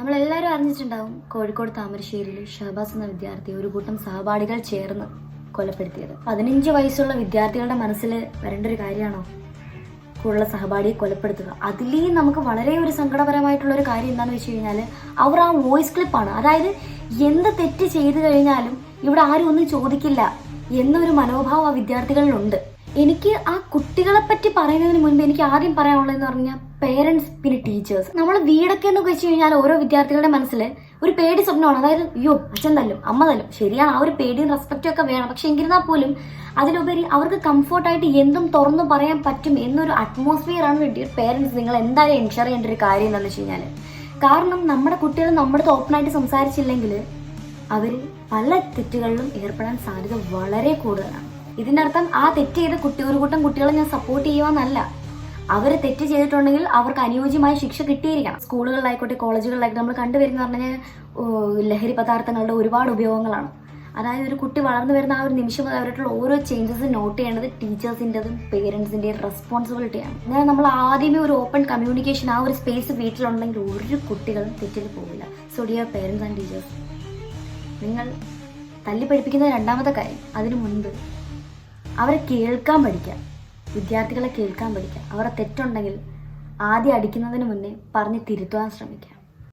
നമ്മളെല്ലാവരും അറിഞ്ഞിട്ടുണ്ടാവും കോഴിക്കോട് താമരശ്ശേരിയിൽ ഷഹബാസ് എന്ന വിദ്യാർത്ഥി ഒരു കൂട്ടം സഹപാഠികൾ ചേർന്ന് കൊലപ്പെടുത്തിയത്. പതിനഞ്ച് വയസ്സുള്ള വിദ്യാർത്ഥികളുടെ മനസ്സിൽ വരേണ്ട ഒരു കാര്യമാണോ? കൂടുതൽ സഹപാഠിയെ കൊലപ്പെടുത്തുക. അതിലേ നമുക്ക് വളരെ ഒരു സങ്കടപരമായിട്ടുള്ള ഒരു കാര്യം എന്താണെന്ന് വെച്ച് കഴിഞ്ഞാൽ അവർ ആ വോയിസ് ക്ലിപ്പാണ്. അതായത് എന്ത് തെറ്റ് ചെയ്തു കഴിഞ്ഞാലും ഇവിടെ ആരും ഒന്നും ചോദിക്കില്ല എന്നൊരു മനോഭാവം ആ വിദ്യാർത്ഥികളിലുണ്ട്. എനിക്ക് ആ കുട്ടികളെ പറ്റി പറയുന്നതിന് മുൻപ് എനിക്ക് ആദ്യം പറയാനുള്ളതെന്ന് പറഞ്ഞാൽ പേരൻസ് പിന്നെ ടീച്ചേഴ്സ് നമ്മൾ വീടൊക്കെ എന്ന് വെച്ച് കഴിഞ്ഞാൽ ഓരോ വിദ്യാർത്ഥികളുടെ മനസ്സിൽ ഒരു പേടി സ്വപ്നമാണ്. അതായത് അയ്യോ അച്ഛൻ തല്ലും അമ്മ തല്ലും. ശരിയാണ് ആ ഒരു പേടിയും റെസ്പെക്റ്റും ഒക്കെ വേണം. പക്ഷെ എങ്കിരുന്നാൽ പോലും അതിലുപരി അവർക്ക് കംഫർട്ടായിട്ട് എന്തും തുറന്നു പറയാൻ പറ്റും എന്നൊരു അറ്റ്മോസ്ഫിയർ ആണ് പേരൻസ് നിങ്ങൾ എന്തായാലും എൻഷർ ചെയ്യേണ്ട ഒരു കാര്യം എന്താണെന്ന് വെച്ച് കഴിഞ്ഞാൽ കാരണം നമ്മുടെ കുട്ടികൾ നമ്മുടെ ഓപ്പണായിട്ട് സംസാരിച്ചില്ലെങ്കിൽ അവർ പല തെറ്റുകളിലും ഏർപ്പെടാൻ സാധ്യത വളരെ കൂടുതലാണ്. ഇതിന്റെ അർത്ഥം ആ തെറ്റ് ചെയ്ത കുട്ടി ഒരു കൂട്ടം കുട്ടികളെ ഞാൻ സപ്പോർട്ട് ചെയ്യുവാന്നല്ല. അവർ തെറ്റ് ചെയ്തിട്ടുണ്ടെങ്കിൽ അവർക്ക് അനുയോജ്യമായ ശിക്ഷ കിട്ടിയിരിക്കണം. സ്കൂളുകളിലായിക്കോട്ടെ കോളേജുകളിലായിക്കോട്ടെ നമ്മൾ കണ്ടുവരുന്ന പറഞ്ഞാൽ ലഹരി പദാർത്ഥങ്ങളുടെ ഒരുപാട് ഉപയോഗങ്ങളാണ്. അതായത് ഒരു കുട്ടി വളർന്നു വരുന്ന ആ ഒരു നിമിഷം അവരായിട്ടുള്ള ഓരോ ചേഞ്ചസും നോട്ട് ചെയ്യേണ്ടത് ടീച്ചേഴ്സിന്റെതും പേരൻസിന്റെയും റെസ്പോൺസിബിലിറ്റിയാണ് അങ്ങനെ നമ്മൾ ആദ്യമേ ഒരു ഓപ്പൺ കമ്മ്യൂണിക്കേഷൻ ആ ഒരു സ്പേസ് വീട്ടിലുണ്ടെങ്കിൽ ഒരു കുട്ടികളും തെറ്റിൽ പോകില്ല so dear parents and teachers നിങ്ങൾ തല്ലി പഠിപ്പിക്കുന്ന രണ്ടാമത്തെ കാര്യം അതിനു മുൻപ് അവരെ കേൾക്കാൻ പഠിക്കുക വിദ്യാർത്ഥികളെ കേൾക്കാൻ പഠിക്കുക അവരുടെ തെറ്റുണ്ടെങ്കിൽ ആദ്യം അടിക്കുന്നതിന് മുന്നേ പറഞ്ഞ് തിരുത്തുവാൻ ശ്രമിക്കുക